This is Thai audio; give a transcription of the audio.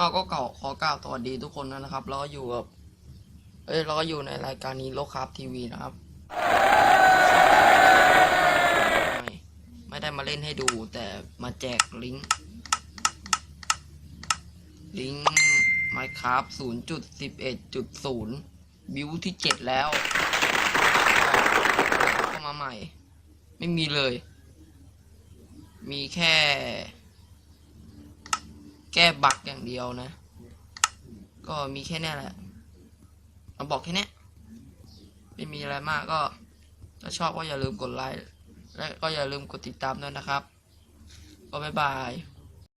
ก็ขอกล่าวสวัสดีทุกคนนะครับเราก็อยู่กับเอ้ยเราก็อยู่ในรายการนี้โลคาร์ทีวีนะครับไม่ไม่ได้มาเล่นให้ดูแต่มาแจกลิงก์ลิงก์ Minecraft 0.11.0 บิวที่ 7 แล้วเข้ามาใหม่ ไม่มีเลย มีแค่ แก้บั๊กอย่างเดียวนะ ก็มีแค่เนี้ยแหละเราบอกแค่เนี้ยไม่มีอะไรมากก็ ถ้าชอบก็อย่าลืมกดไลค์และก็อย่าลืมกดติดตามด้วยนะครับ ก็บ๊ายบาย